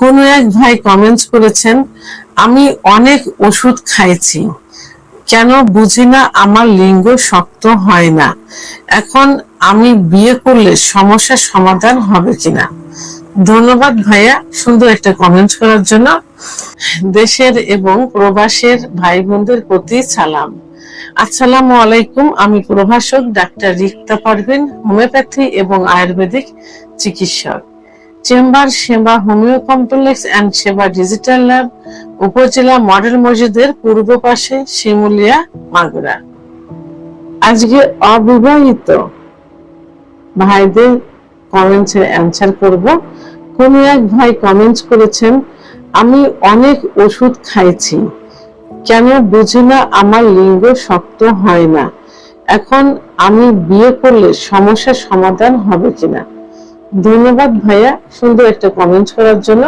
কোনো এক ভাই কমেন্টস করেছেন, আমি অনেক ওষুধ খাইছি, কেন বুঝি না আমার লিঙ্গ শক্ত হয় না? এখন আমি বিয়ে করলে সমস্যার সমাধান হবে কিনা? ধন্যবাদ ভাইয়া, সুন্দর একটা কমেন্ট করার জন্য। দেশের এবং প্রবাসের ভাই বোনদের প্রতি সালাম। আসসালামু আলাইকুম, আমি প্রভাষক ডাক্তার রিক্তা পারভিন, হোমিওপ্যাথি এবং আয়ুর্বেদিক চিকিৎসক। চেম্বার, সেবা, হোমিও কমপ্লেক্স অ্যান্ড সেবা ডিজিটাল ল্যাব উপজেলা মডেল মসজিদের পূর্ব পাশে শিমুলিয়া, মাগুরা। আজকে অবিবাহিত ভাইদের কমেন্টসের অ্যান্সার করব। কোন এক ভাই কমেন্টস করেছেন, আমি অনেক ওষুধ খাইছি, কেন বুঝি না আমার লিঙ্গ শক্ত হয় না? এখন আমি বিয়ে করলে সমস্যার সমাধান হবে কিনা? ধন্যবাদ ভাইয়া সুন্দর একটা কমেন্ট করার জন্য।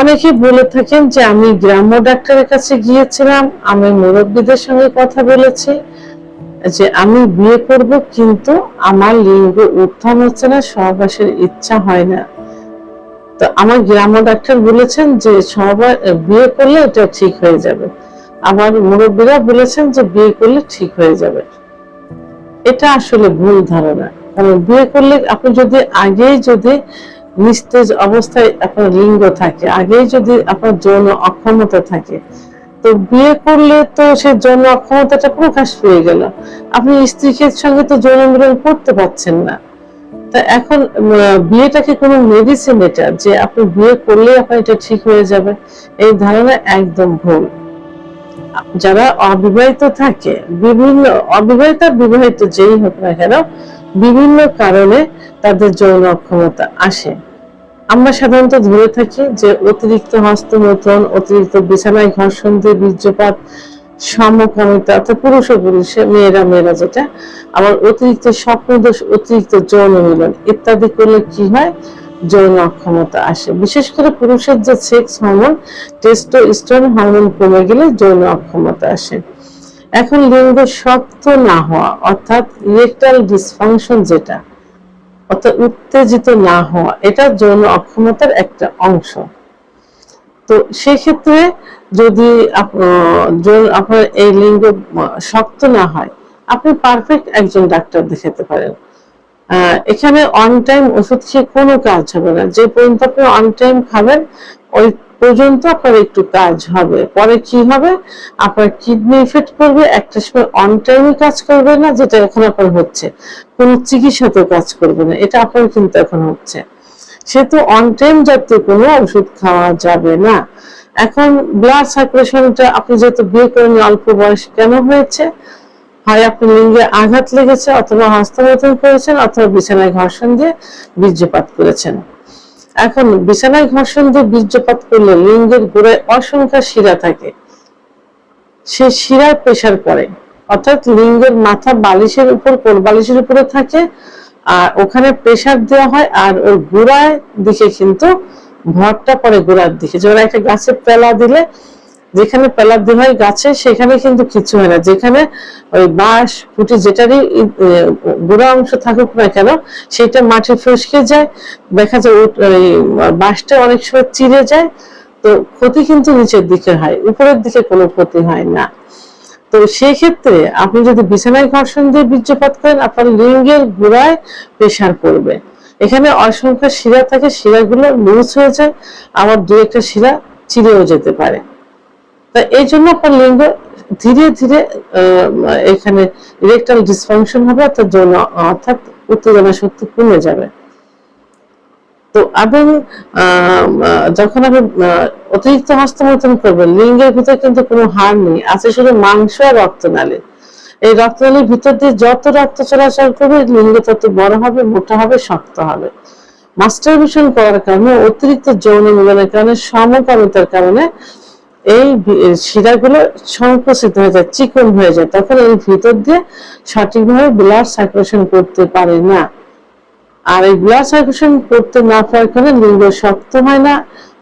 অনেকে বলে থাকেন যে আমি গ্রাম্য ডাক্তারের কাছে গিয়েছিলাম, আমি মুরব্বীদের সঙ্গে কথা বলেছি, যে আমি বিয়ে করব কিন্তু আমার লিঙ্গ উত্থান হচ্ছে না, সহবাসের ইচ্ছা হয় না। তো আমার গ্রাম্য ডাক্তার বলেছেন যে সহবাস, বিয়ে করলে এটা ঠিক হয়ে যাবে। আমার মুরব্বীরা বলেছেন যে বিয়ে করলে ঠিক হয়ে যাবে। এটা আসলে ভুল ধারণা। কারণ বিয়ে করলে আপনি যদি আগেই যদি নিস্তেজ অবস্থায় আপনার লিঙ্গ থাকে, আগেই যদি আপনার যৌন অক্ষমতা থাকে, তো বিয়ে করলে তো সে যৌন অক্ষমতাটা প্রকাশ পেয়ে গেল। আপনি স্ত্রীর সঙ্গে তো যৌন মিলন করতে পারছেন না। তা এখন বিয়েটাকে কোনো মেডিসিন এটা? যে আপনি বিয়ে করলে আপনার এটা ঠিক হয়ে যাবে? এই ধারণা একদম ভুল। যারা অবিবাহিত থাকে, বিভিন্ন, অবিবাহিত বিবাহিত যেই হোক না কেন বিভিন্ন কারণে তাদের যৌন অক্ষমতা আসে। আমরা সাধারণত ধরে থাকি যে অতিরিক্ত হস্তমৈথুন, অতিরিক্ত বিছানায় ঘর্ষণ দিয়ে বীর্যপাত, সমকামিতা, অর্থাৎ পুরুষ ও পুরুষে মেয়েরা মেয়েরা যেটা, আবার অতিরিক্ত স্বপ্নদোষ, অতিরিক্ত যৌন মিলন ইত্যাদি করলে কি হয়? যৌন অক্ষমতা আসে। বিশেষ করে পুরুষের যে সেক্স হরমোন টেস্টোস্টেরন হরমোন কমে গেলে যৌন অক্ষমতা আসে। এখন লিঙ্গ শক্ত না হওয়া, অর্থাৎ ইরেকটাল ডিসফাংশন যেটা, অর্থাৎ উত্তেজিত না হওয়া এটা যৌন অক্ষমতার একটা অংশ। তো সেক্ষেত্রে যদি আপনার এই লিঙ্গ শক্ত না হয়, আপনি পারফেক্ট একজন ডাক্তার দেখাতে পারেন। এখানে অন টাইম ওষুধ খেয়ে কোনো কাজ হবে না। যে পর্যন্ত আপনি অন টাইম খাবেন, ওই পর্যন্ত আপনার একটু কাজ হবে। পরে কি হবে? আপনার কিডনি ইফেক্ট করবে একটা সময় অন টাইমে কাজ করবে না, যেটা এখন আপনার হচ্ছে। কোনো চিকিৎসাতেও কাজ করবে না, এটা আপনার কিন্তু এখন হচ্ছে। সেহেতু অন টাইম জাতীয় কোনো ওষুধ খাওয়া যাবে না। এখন ব্লাড সার্কুলেশনটা আপনি যেহেতু বিয়ে করেন, অল্প বয়স কেন হয়েছে? হয় আপনি লিঙ্গে আঘাত লেগেছে, অথবা হস্তমৈথুন করেছেন, অথবা বিছানায় ঘর্ষণ দিয়ে বীর্যপাত করেছেন। এখন বিছানায় ঘর্ষণ দিয়ে বীর্যপাত করলে লিঙ্গের গোড়ায় অসংখ্য শিরা থাকে। সে শিরায় প্রেশার পড়ে। অর্থাৎ লিঙ্গের মাথা বালিশের উপর কোল বালিশের উপরে থাকে, আর ওখানে প্রেশার দেওয়া হয়, আর ওর গোড়ায় দিকে কিন্তু ভরটা পড়ে গোড়ার দিকে। যেমন একটা গাছের পেলা দিলে যেখানে পেলা দেওয়া হয় গাছে, সেখানে কিন্তু কিছু হয় না। যেখানে ওই বাঁশ ফুটি যেটারই গোড়া অংশ থাকুক না কেন, সেটা মাটি ফসকে যায়। দেখা যায় ওই বাঁশটা অনেক সময় চিড়ে যায়। তো ক্ষতি কিন্তু নিচের দিকে হয়, উপরের দিকে কোনো ক্ষতি হয় না। তো সেই ক্ষেত্রে আপনি যদি বিছানায় ঘর্ষণ দিয়ে বীর্যপাত করেন, আপনার লিঙ্গের গোড়ায় প্রেশার পড়বে। এখানে অসংখ্য শিরা থাকে, শিরাগুলো লুজ হয়ে যায়, আবার দু একটা শিরা চিরেও যেতে পারে। তা এই জন্য আপনার লিঙ্গ ধীরে ধীরে এখানে ইরেকটাল ডিসফাংশন হবে, অর্থাৎ যৌন, অর্থাৎ উত্তেজনা শক্তি কমে যাবে। তো এবং যখন আপনি অতিরিক্ত হস্তমৈথুন করবেন, লিঙ্গের ভিতরে কিন্তু কোনো হাড় নেই, আছে শুধু মাংস আর রক্তনালী। এই রক্তনালীর ভিতর দিয়ে যত রক্ত চলাচল করবে, লিঙ্গ তত বড় হবে, মোটা হবে, শক্ত হবে। মাস্টারবেশন করার কারণে, অতিরিক্ত যৌন মিলনের কারণে, সমকামিতার কারণে এই শিরাগুলো সংকুচিত হয়ে যায় চিকন হয়ে যায়। তখন এই ভিতর দিয়ে সঠিকভাবে ব্লাড সার্কুলেশন করতে পারে না। আর এই ব্লাড সার্কুলেশন করতে না পারার কারণে লিঙ্গ শক্ত হয় না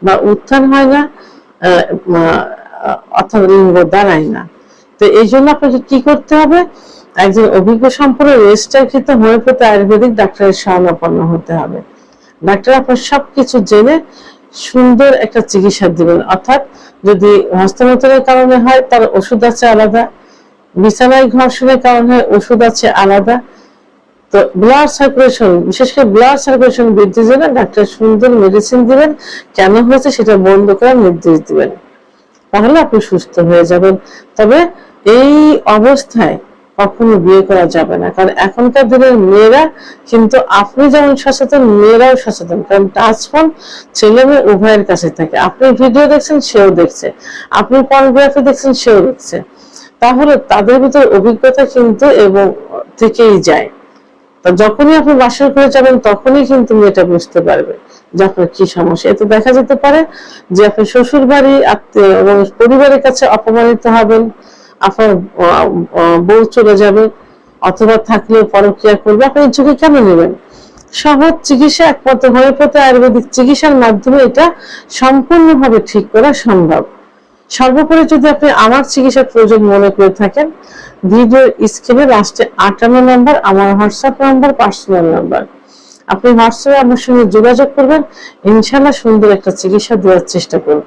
বা উত্থান হয় না আহ, লিঙ্গ দাঁড়ায় না। তো এই জন্য আপনাকে কি করতে হবে? একজন অভিজ্ঞ সম্পন্ন রেজিস্টারকৃত হোমিওপ্যাথি আয়ুর্বেদিক ডাক্তারের শরণাপন্ন হতে হবে। ডাক্তার আপনার সবকিছু জেনে সুন্দর একটা চিকিৎসা দিবেন। অর্থাৎ যদি হস্তমৈথুনের কারণে হয়, তার ওষুধ আছে আলাদা। বিছানায় ঘর্ষণের কারণে ওষুধ আছে আলাদা। তো ব্লাড সার্কুলেশন বিশেষ করে ব্লাড সার্কুলেশন বৃদ্ধির জন্য ডাক্তার সুন্দর মেডিসিন দিবেন। কেন হয়েছে সেটা বন্ধ করার নির্দেশ দিবেন। তাহলে আপনি সুস্থ হয়ে যাবেন। তবে এই অবস্থায় কখনো বিয়ে করা যাবে না। কারণ এখনকার দিনের মেয়েরা কিন্তু আপনি যেমন সচেতন, মেয়েরাও সচেতন। কারণ টাচ ফোন ছেলে মেয়ে উভয়ের কাছে থাকে। আপনি ভিডিও দেখছেন, সেও দেখছে। আপনি পর্নোগ্রাফি দেখছেন, সেও দেখছে। তাহলে তাদের ভিতরে অভিজ্ঞতা কিন্তু এবং থেকেই যায়। তা যখনই আপনি বাসর করে যাবেন, তখনই কিন্তু মেয়েটা বুঝতে পারবে যে আপনার কি সমস্যা। এতে দেখা যেতে পারে যে আপনি শ্বশুর বাড়ি আত্মীয় এবং পরিবারের কাছে অপমানিত হবেন। আপনার বউ চলে যাবে, অথবা থাকলেও পরক্রিয়া করবে, আপনি ঝুঁকি কেন নেবেন? সহজ চিকিৎসা একমাত্র হোমিওপ্যাথি, আয়ুর্বেদিক চিকিৎসার মাধ্যমে এটা সম্পূর্ণভাবে ঠিক করা সম্ভব। সর্বোপরি যদি আপনি আমার চিকিৎসার প্রয়োজন মনে করে থাকেন ভিডিওর স্ক্রিনে লাস্টে আটান্ন নাম্বার, আমার হোয়াটসঅ্যাপ নাম্বার, পার্সোনাল নাম্বার। আপনি হোয়াটসঅ্যাপে আমার সঙ্গে যোগাযোগ করবেন ইনশাল্লাহ সুন্দর একটা চিকিৎসা দেওয়ার চেষ্টা করব।